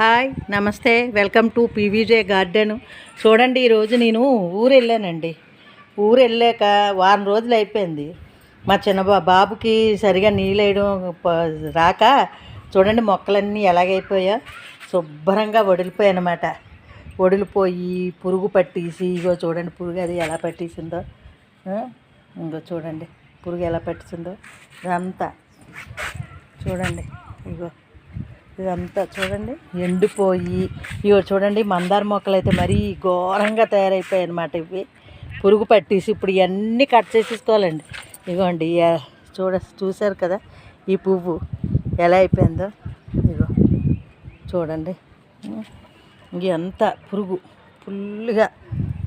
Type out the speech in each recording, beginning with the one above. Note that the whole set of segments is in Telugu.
హాయ్ నమస్తే. Welcome to PVJ garden. చూడండి ఈరోజు నేను ఊరు వెళ్ళానండి ఊరు వెళ్ళాక వారం రోజులు అయిపోయింది. మా చిన్న బాబుకి సరిగా నీళ్ళేయడం రాక చూడండి మొక్కలన్నీ ఎలాగైపోయా. శుభ్రంగా వడిలిపోయానమాట. వడిలిపోయి పురుగు పట్టేసి ఇగో చూడండి పురుగు అది ఎలా పట్టేసిందో. ఇంకో ఇంగో చూడండి పురుగు ఎలా పట్టించిందో ఇదంతా చూడండి. ఇగో ఇదంతా చూడండి. ఎండిపోయి ఇగో చూడండి మందార మొక్కలు అయితే మరీ ఘోరంగా తయారైపోయాయి అనమాట ఇవి. పురుగు పట్టేసి ఇప్పుడు ఇవన్నీ కట్ చేసేసుకోవాలండి. ఇగోండి చూడ చూశారు కదా ఈ పువ్వు ఎలా అయిపోయిందో? ఇగో చూడండి. అంతా పురుగు ఫుల్గా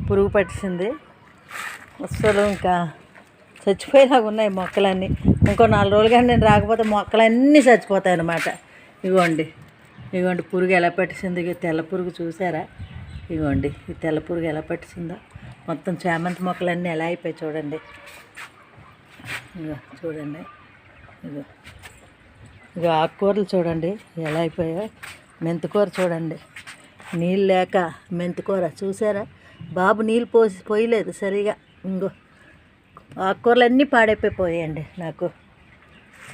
పురుగు పట్టేసింది. అసలు ఇంకా చచ్చిపోయేలాగా ఉన్నాయి మొక్కలన్నీ. ఇంకో నాలుగు రోజులుగా నేను రాకపోతే మొక్కలన్నీ చచ్చిపోతాయి అన్నమాట ఇగోండి. ఇగోండి పురుగు ఎలా పట్టేసింది తెల్ల పురుగు చూసారా? ఇగోండి ఈ తెల్ల పురుగు ఎలా పట్టేసిందో మొత్తం చామంతి మొక్కలన్నీ ఎలా అయిపోయాయి చూడండి. ఇగో చూడండి. ఇగో. ఇగో ఆకుకూరలు చూడండి ఎలా అయిపోయాయో. మెంతికూర చూడండి. నీళ్ళు లేక మెంతికూర చూసారా? బాబు నీళ్ళు పోసి పోయలేదు సరిగా. ఇంగో ఆకుకూరలు అన్నీ పాడైపోయాయండి నాకు.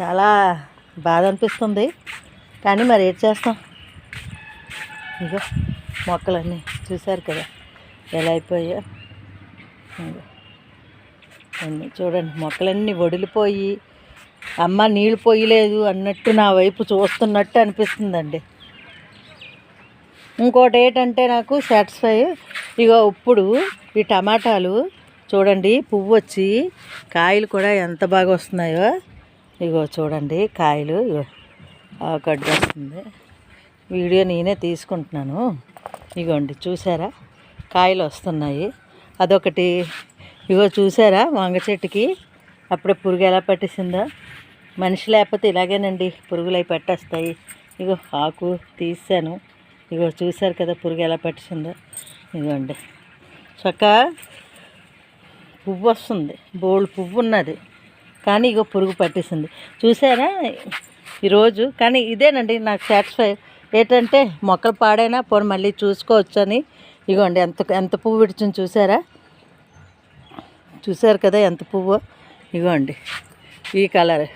చాలా బాధ అనిపిస్తుంది. కానీ మరి ఏం చేస్తాం? ఇగో మొక్కలన్నీ చూశారు కదా ఎలా అయిపోయా అన్నీ చూడండి మొక్కలన్నీ వడిలిపోయి అమ్మ నీళ్ళు పోయలేదు అన్నట్టు నా వైపు చూస్తున్నట్టు అనిపిస్తుందండి. ఇంకోటి ఏంటంటే నాకు సాటిస్ఫై ఇగో ఇప్పుడు ఈ టమాటాలు చూడండి పువ్వు వచ్చి కాయలు కూడా ఎంత బాగా వస్తున్నాయో. ఇగో చూడండి కాయలు ఇగో కట్ వస్తుంది వీడియో నేనే తీసుకుంటున్నాను. ఇగోండి చూసారా? కాయలు వస్తున్నాయి. అదొకటి. ఇగో చూసారా? వంగ చెట్టుకి. అప్పుడే పురుగు ఎలా పట్టేసిందో. మనిషి లేకపోతే ఇలాగేనండి. పురుగులు అవి పట్టేస్తాయి. ఇగో ఆకు తీసాను ఇగో చూసారు కదా పురుగు ఎలా పట్టేసిందో. ఇగోండి. చక్క పువ్వు వస్తుంది బోల్డ్ పువ్వు ఉన్నది కానీ ఇగో పురుగు పట్టేసింది. చూసారా? ఈరోజు. కానీ ఇదేనండి నాకు సాటిస్ఫై ఏంటంటే మొక్కలు పాడైనా పోనీ మళ్ళీ చూసుకోవచ్చు అని ఇగోండి ఎంత ఎంత పువ్వు విడిచింది చూసారా? చూసారు కదా ఎంత పువ్వు? ఇగోండి ఈ కలర్.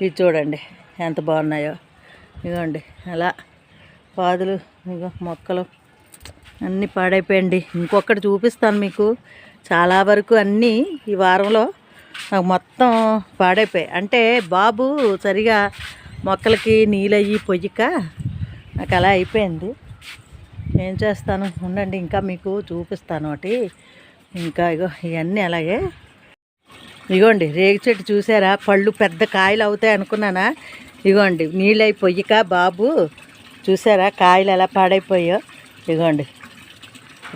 ఇది చూడండి ఎంత బాగున్నాయో. ఇగోండి అలా పాదులు ఇగో మొక్కలు అన్నీ పాడైపోయండి ఇంకొకటి చూపిస్తాను మీకు. చాలా వరకు అన్నీ ఈ వారంలో నాకు మొత్తం పాడైపోయాయి. అంటే బాబు సరిగా మొక్కలకి నీళ్ళయ్యి పొయ్యిక నాకు అలా అయిపోయింది. ఏం చేస్తాను? ఉండండి ఇంకా మీకు చూపిస్తాను ఒకటి. ఇంకా ఇగో ఇవన్నీ అలాగే. ఇగోండి రేగి చెట్టు చూసారా? పళ్ళు పెద్ద కాయలు అవుతాయి అనుకున్నానా? ఇగోండి నీళ్ళై పొయ్యిక బాబు చూసారా? కాయలు ఎలా పాడైపోయో ఇగోండి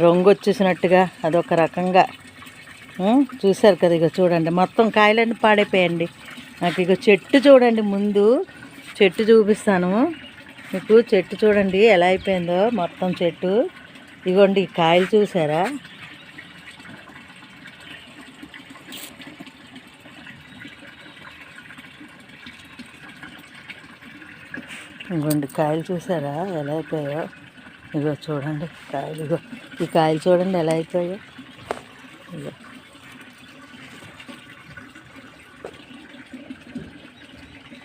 రంగు వచ్చేసినట్టుగా అదొక రకంగా చూసారు కదా ఇక చూడండి. మొత్తం కాయలన్నీ పాడైపోయండి నాకు ఇక చెట్టు చూడండి ముందు. చెట్టు చూపిస్తాను. మీకు చెట్టు చూడండి ఎలా అయిపోయిందో మొత్తం చెట్టు. ఇగోండి కాయలు చూసారా? ఇగోండి కాయలు చూసారా? ఎలా అయిపోయాయో? ఇగో చూడండి కాయలు ఇగో. ఈ కాయలు చూడండి ఎలా అయిపోయాయో. ఇగో.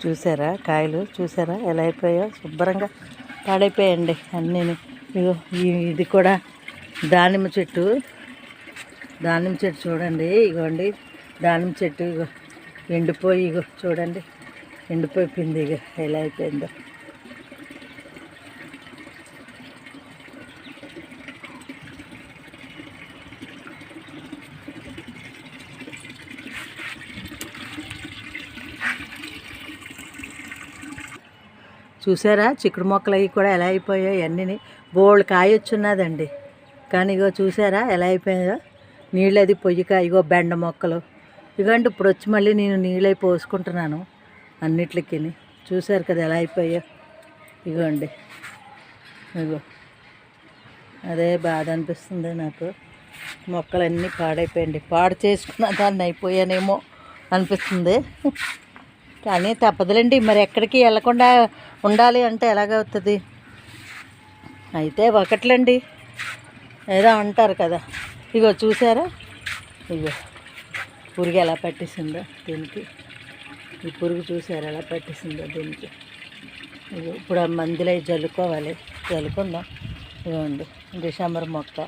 చూసారా? కాయలు చూసారా? ఎలా అయిపోయాయో? శుభ్రంగా పాడైపోయాయండి అన్నీ ఇగో ఇది కూడా దానిమ్మ చెట్టు. దానిమ్మ చెట్టు చూడండి. ఇగోండి దానిమ్మ చెట్టు ఇగో ఎండిపోయి ఇగో చూడండి. ఎండిపోయిపోయింది ఇగో ఎలా అయిపోయిందో. చూసారా? చిక్కుడు మొక్కలు అవి కూడా ఎలా అయిపోయాయి అన్నీ బోల్డ్ కాయ వచ్చున్నదండి కానీ ఇగో చూసారా ఎలా అయిపోయిందో? నీళ్ళు అది పొయ్యిక ఇగో బెండ మొక్కలు. ఇగోండి ఇప్పుడు వచ్చి మళ్ళీ నేను నీళ్ళు అయి పోసుకుంటున్నాను అన్నిట్లకి చూసారు కదా ఎలా అయిపోయా ఇగోండి. ఇగో. అదే బాధ అనిపిస్తుంది నాకు. మొక్కలన్నీ పాడైపోయండి పాడు చేసుకున్న దాన్ని అయిపోయానేమో అనిపిస్తుంది. కానీ తప్పదులేండి మరి ఎక్కడికి వెళ్ళకుండా ఉండాలి అంటే ఎలాగవుతుంది? అయితే ఒకట్లండి. ఏదో అంటారు కదా. ఇగో చూసారా? ఇగో పురుగు ఎలా పట్టేసిందో దీనికి. ఈ పురుగు చూసారా ఎలా పట్టేసిందో దీనికి. ఇగో ఇప్పుడు ఆ మందులు అవి జల్లుకోవాలి. జల్లుకుందాం. ఇవ్వండి డిసెంబర్ మొక్క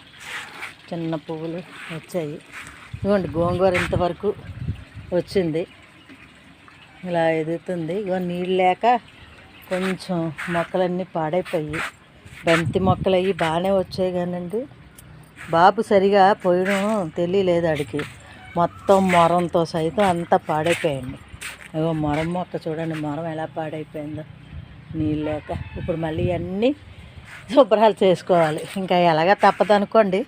చిన్న పువ్వులు వచ్చాయి. ఇవ్వండి గోంగూర ఇంతవరకు వచ్చింది. ఇలా ఎదుగుతుంది. ఇగో నీళ్ళు లేక కొంచెం మొక్కలన్నీ పాడైపోయి బంతి మొక్కలు అవి బాగానే వచ్చాయి కానండి. బాబు సరిగా పోయడం తెలియలేదు ఆడికి. మొత్తం మొరంతో సైతం అంతా పాడైపోయింది. ఇగో మొరం మొక్క చూడండి మొరం ఎలా పాడైపోయిందో. నీళ్ళు లేక ఇప్పుడు మళ్ళీ అన్నీ శుభ్రాలు చేసుకోవాలి. ఇంకా ఎలాగ తప్పదనుకోండి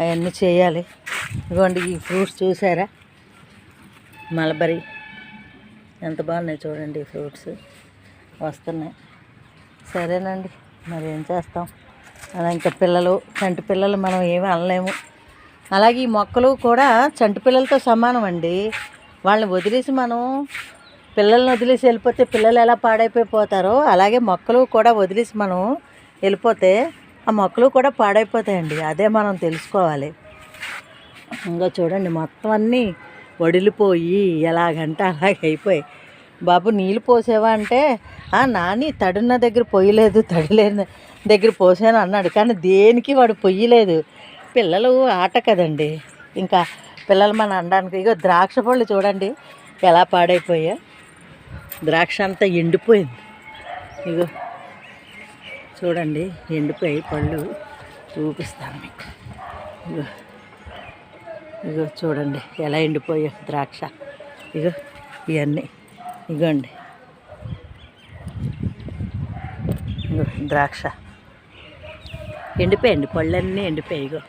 అవన్నీ చేయాలి. ఇదిగోండి ఈ ఫ్రూట్స్ చూసారా? మలబరీ. ఎంత బాగున్నాయి చూడండి ఫ్రూట్స్. వస్తున్నాయి. సరేనండి మరి ఏం చేస్తాం? అలా ఇంకా పిల్లలు చంటి పిల్లలు మనం ఏమీ అనలేము. అలాగే ఈ మొక్కలు కూడా చంటి పిల్లలతో సమానం అండి. వాళ్ళని వదిలేసి మనం పిల్లల్ని వదిలేసి వెళ్ళిపోతే పిల్లలు ఎలా పాడైపోతారో అలాగే మొక్కలు కూడా వదిలేసి మనం వెళ్ళిపోతే ఆ మొక్కలు కూడా పాడైపోతాయండి. అదే మనం తెలుసుకోవాలి. ఇంకా చూడండి మొత్తం అన్నీ వడిలిపోయి ఎలాగంటే అలాగైపోయి అయిపోయి బాబు నీళ్ళు పోసావా అంటే "ఆ, నాని తడున్న దగ్గర పొయ్యలేదు తడిలేని దగ్గర పోసాను అన్నాడు. కానీ దేనికి వాడు పొయ్యలేదు పిల్లలు ఆట కదండి. ఇంకా పిల్లలు మన అనడానికి ఇగో ద్రాక్ష పళ్ళు చూడండి ఎలా పాడైపోయా ద్రాక్ష అంతా ఎండిపోయింది. ఇగో చూడండి ఎండిపోయి పళ్ళు చూపిస్తాను మీకు. ఇగో ఇగో చూడండి ఎలా ఎండిపోయా ద్రాక్ష. ఇగో ఇవన్నీ ఇగోండి. ఇగో ద్రాక్ష. ఎండిపోయండి పళ్ళన్నీ ఎండిపోయాయి ఇగో.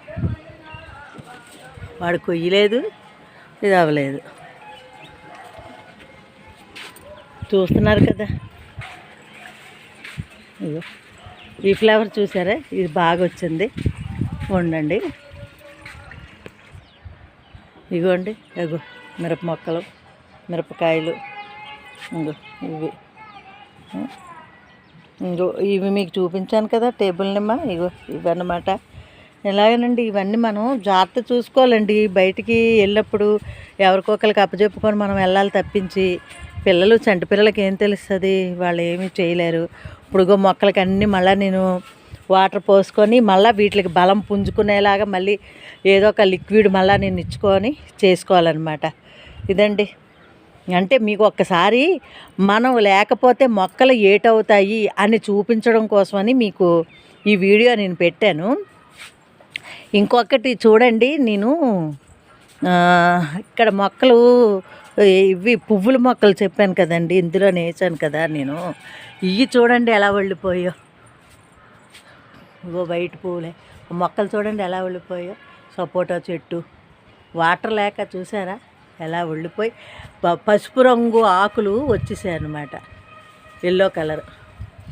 వాడు కొయ్యలేదు ఇది అవ్వలేదు. చూస్తున్నారు కదా. ఇగో ఈ ఫ్లేవర్ చూసారా? ఇది బాగా వచ్చింది. ఉండండి. ఇగోండి ఇగో మిరప మొక్కలు మిరపకాయలు. ఇంకో ఇవి. ఇంకో ఇవి మీకు చూపించాను కదా టేబుల్ నిమ్మ ఇగో ఇవన్నమాట. ఎలాగనండి ఇవన్నీ మనం జాగ్రత్త చూసుకోవాలండి. బయటికి వెళ్ళినప్పుడు ఎవరికొకరికి అప్పచెప్పుకొని మనం వెళ్ళాలి తప్పించి. పిల్లలు చంటి పిల్లలకి ఏం తెలుస్తుంది? వాళ్ళు ఏమీ చేయలేరు. ఇప్పుడుగో మొక్కలకి అన్నీ మళ్ళీ నేను వాటర్ పోసుకొని మళ్ళీ వీటికి బలం పుంజుకునేలాగా మళ్ళీ ఏదో ఒక లిక్విడ్ మళ్ళీ నేను ఇచ్చుకొని చేసుకోవాలన్నమాట. ఇదండి. అంటే మీకు ఒక్కసారి మనం లేకపోతే మొక్కలు ఏటవుతాయి అని చూపించడం కోసమని మీకు ఈ వీడియో నేను పెట్టాను. ఇంకొకటి చూడండి నేను ఇక్కడ మొక్కలు ఇవి పువ్వుల మొక్కలు చెప్పాను కదండి ఇందులో నేర్చాను కదా నేను. ఇవి చూడండి ఎలా వెళ్ళిపోయో. ఇవో వైట్ పువ్వులే. మొక్కలు చూడండి ఎలా వెళ్ళిపోయో. సపోటా చెట్టు. వాటర్ లేక చూసారా? ఎలా వెళ్ళిపోయి ప- పసుపు రంగు ఆకులు వచ్చేసాయి అన్నమాట. Yellow colour.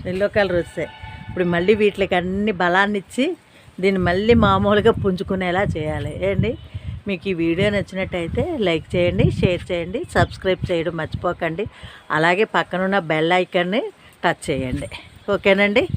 ఎల్లో కలర్ వస్తాయి. ఇప్పుడు మళ్ళీ వీటికి అన్ని బలాన్ని ఇచ్చి దీన్ని మళ్ళీ మామూలుగా పుంజుకునేలా చేయాలి. ఏంటి? మీకు ఈ వీడియో నచ్చినట్టయితే లైక్ చేయండి షేర్ చేయండి సబ్స్క్రైబ్ చేయడం మర్చిపోకండి. అలాగే పక్కనున్న బెల్ ఐకాన్ని టచ్ చేయండి. ఓకేనండి?